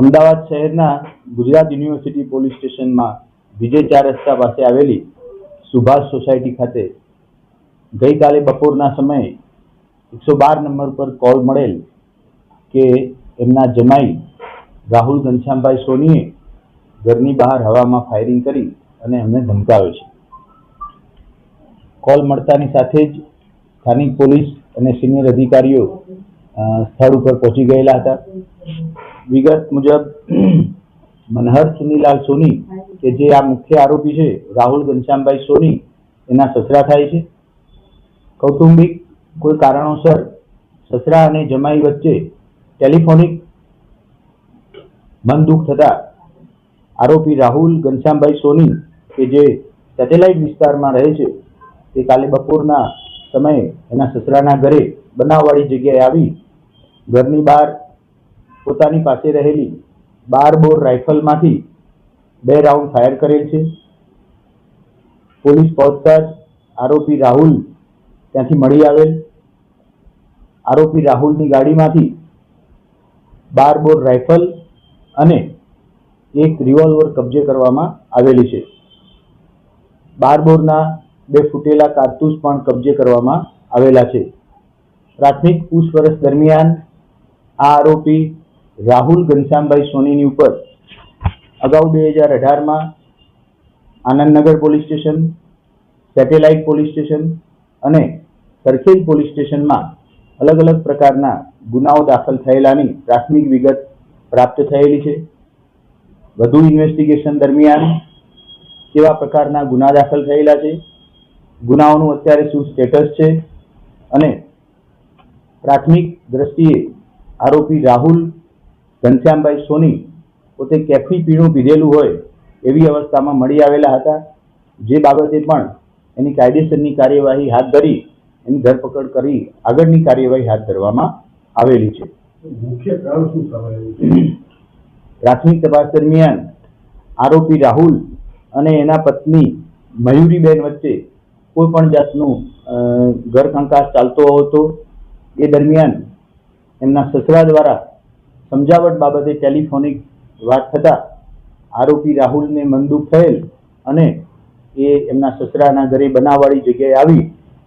અમદાવાદ શહેરના Gujarat university police સ્ટેશનમાં વિજય ચાર રસ્તા પાસે આવેલી સુભાષ સોસાયટી ખાતે ગઈકાલે બપોરના સમયે એકસો બાર નંબર પર કોલ મળેલ કે એમના જમાઈ રાહુલ ઘનશ્યામભાઈ સોનીએ ઘરની બહાર હવામાં ફાયરિંગ કરી અને એમને ધમકાવ્યો છે. કોલ મળતાની સાથે જ સ્થાનિક પોલીસ અને સિનિયર અધિકારીઓ સ્થળ ઉપર પહોંચી ગયેલા હતા. વિગત મુજબ, મનહર સુનીલાલ સોની, કે જે આ મુખ્ય આરોપી છે, રાહુલ ઘનશ્યામભાઈ સોની, એના સસરા થાય છે. કૌટુંબિક કોઈ કારણોસર સસરા અને જમાઈ વચ્ચે ટેલિફોનિક મન દુઃખ થતા આરોપી રાહુલ ઘનશ્યામભાઈ સોની, કે જે સેટેલાઇટ વિસ્તારમાં રહે છે, તે કાલે બપોરના સમયે એના સસરાના ઘરે બનાવવાળી જગ્યાએ આવી ઘરની બહાર પોતાની પાસે રહેલી બાર બોર રાઇફલમાંથી બે રાઉન્ડ ફાયર કરેલ છે. પોલીસ પહોંચતા જ આરોપી રાહુલ ત્યાંથી મળી આવેલ. આરોપી રાહુલની ગાડીમાંથી બાર બોર રાઇફલ અને એક રિવોલ્વર કબજે કરવામાં આવેલી છે. બાર બોરના બે ફૂટેલા કારતૂસ પણ કબજે કરવામાં આવેલા છે. પ્રાથમિક પૂછપરછ દરમિયાન આ આરોપી રાહુલ ઘનશ્યામભાઈ સોનીની ઉપર અગાઉ બે હજાર અઢારમાં Anandnagar police station, satellite police station અને સરખેજ પોલીસ સ્ટેશનમાં અલગ અલગ પ્રકારના ગુનાઓ દાખલ થયેલાની પ્રાથમિક વિગત પ્રાપ્ત થયેલી છે. વધુ ઇન્વેસ્ટિગેશન દરમિયાન કેવા પ્રકારના ગુના દાખલ થયેલા છે? ગુનાઓનું અત્યારે શું સ્ટેટસ છે? અને પ્રાથમિક દ્રષ્ટિએ આરોપી રાહુલ ઘનશ્યામભાઈ સોની પોતે કેફી પીણું પીધેલું હોય એવી અવસ્થામાં મળી આવેલા હતા. જે બાબતે પણ એની કાયદેસરની કાર્યવાહી હાથ ધરી એની ધરપકડ કરી આગળની કાર્યવાહી હાથ ધરવામાં આવેલી છે. મુખ્ય શું પ્રાથમિક તપાસ દરમિયાન આરોપી રાહુલ અને એના પત્ની મયુરીબેન વચ્ચે કોઈ પણ જાતનું ઘર કંકાસ ચાલતો હતો. એ દરમિયાન એમના સસરા દ્વારા સમજાવટ બાબતે ટેલિફોનિક વાત થતા આરોપી રાહુલને મનદુખ થયેલ અને એ એમના સસરાના ઘરે બનાવવાળી જગ્યાએ આવી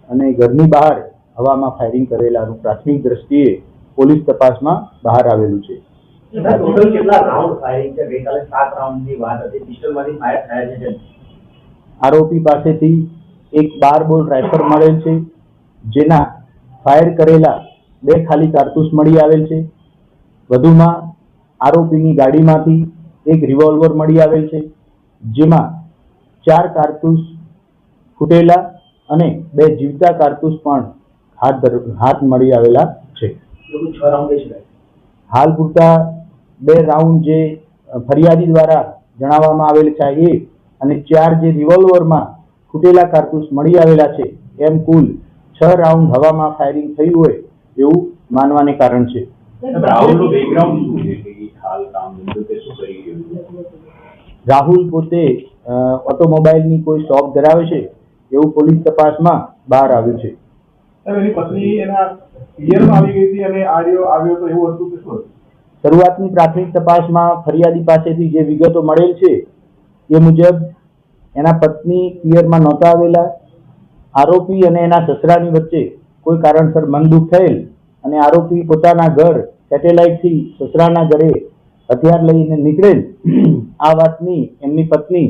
અને ઘરની બહાર હવામાં ફાયરિંગ કરેલાનું પ્રાથમિક દ્રષ્ટિએ પોલીસ તપાસમાં બહાર આવેલું છે. ટોટલ કેટલા રાઉન્ડ ફાયરિંગ છે? ગઈકાલે સાત રાઉન્ડની વાત હતી. પિસ્ટલમાંથી ફાયર થયા છે આરોપી પાસેથી એક બાર બોલ રાઇફલ મળેલ છે જેના ફાયર કરેલા બે ખાલી કારતૂસ મળી આવેલ છે. વધુમાં આરોપીની ગાડીમાંથી એક રિવોલ્વર મળી આવેલ છે, જેમાં ચાર કારતૂસ ફૂટેલા અને બે જીવતા કારતૂસ પણ હાથ હાથ મળી આવેલા છે. હાલ પૂરતા બે રાઉન્ડ જે ફરિયાદી દ્વારા જણાવવામાં આવેલ છે એ અને ચાર જે રિવોલ્વરમાં ફૂટેલા કારતૂસ મળી આવેલા છે, એમ કુલ છ રાઉન્ડ હવામાં ફાયરિંગ થયું હોય એવું માનવાને કારણ છે. રાહુલનું બેકગ્રાઉન્ડ શું છે કે હાલ કામ ધંધો કે શું કરી રહ્યું રાહુલ પોતે ઓટોમોબાઈલની કોઈ શોપ ધરાવે છે? એવું પોલીસ તપાસમાં બહાર આવ્યું છે. એની પત્ની એના પિયરમાં આવી ગઈ હતી અને આર્યો આવ્યો તો એવું હતું કે શું શરૂઆતની પ્રાથમિક તપાસમાં ફરિયાદી પાસેથી જે વિગતો મળેલ છે એ મુજબ એના પત્ની પિયરમાં નહોતા આવેલા. આરોપી અને એના સસરાની વચ્ચે કોઈ કારણસર મનદુખ થયેલ અને આરોપી પોતાના ઘર સેટેલાઇટથી સસરાના ઘરે હથિયાર લઈને નીકળેલ આ વાતની એમની પત્ની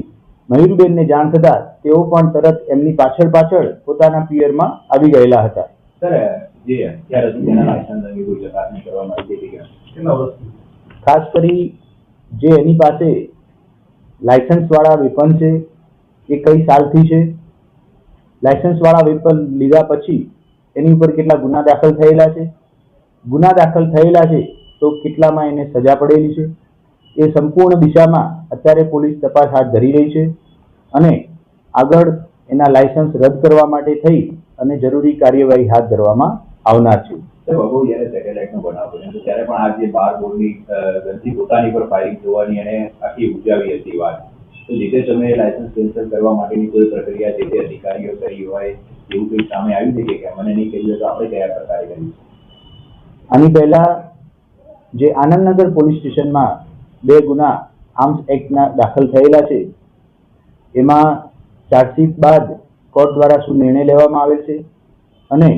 મયુરબેનને જાણ થતા તેઓ પણ તરત એમની પાછળ પાછળ પોતાના પિયરમાં આવી ગયેલા હતા. ખાસ કરી જે એની પાસે લાયસન્સવાળા વેપન છે એ કઈ સાલથી છે? લાયસન્સવાળા વેપન લીધા પછી એની ઉપર કેટલા ગુના દાખલ થયેલા છે? ગુના દાખલ થયેલા છે, તો કેટલામાં એને સજા પડેલી છે? એ સંપૂર્ણ દિશામાં અત્યારે પોલીસ તપાસ હાથ ધરી રહી છે અને આગળ એના લાયસન્સ રદ કરવા માટે થઈ અને જરૂરી કાર્યવાહી હાથ ધરવામાં આવનાર છે. અગાઉ જ્યારે સેટેલાઇટનો બનાવ ત્યારે પણ આ બાર બોર્ડની ગનથી પોતાની પર ફાયરિંગ જોવાની એને આખી ઉજાવી હતી વાત. જે તે સમયે કેન્સલ કરવા માટેની કોઈ પ્રક્રિયા જે તે અધિકારીઓ કરી હોય, એવું કંઈ સામે આવ્યું છે કે મને નહીં કહ્યું તો આપણે કયા પ્રકારે કર્યું આની પહેલા જે આનંદનગર પોલીસ સ્ટેશનમાં બે ગુના આર્મ્સ એક્ટના દાખલ થયેલા છે, એમાં ચાર્જશીટ બાદ કોર્ટ દ્વારા શું નિર્ણય લેવામાં આવે છે અને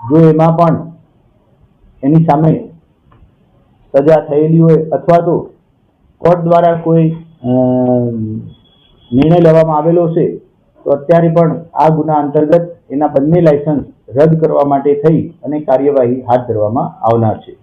જો એમાં પણ એની સામે સજા થયેલી હોય અથવા તો કોર્ટ દ્વારા કોઈ નિર્ણય લેવામાં આવેલો છે, તો અત્યારે પણ આ ગુના અંતર્ગત એના બંને લાયસન્સ રદ કરવા માટે થઈ અને કાર્યવાહી હાથ ધરવામાં આવનાર છે.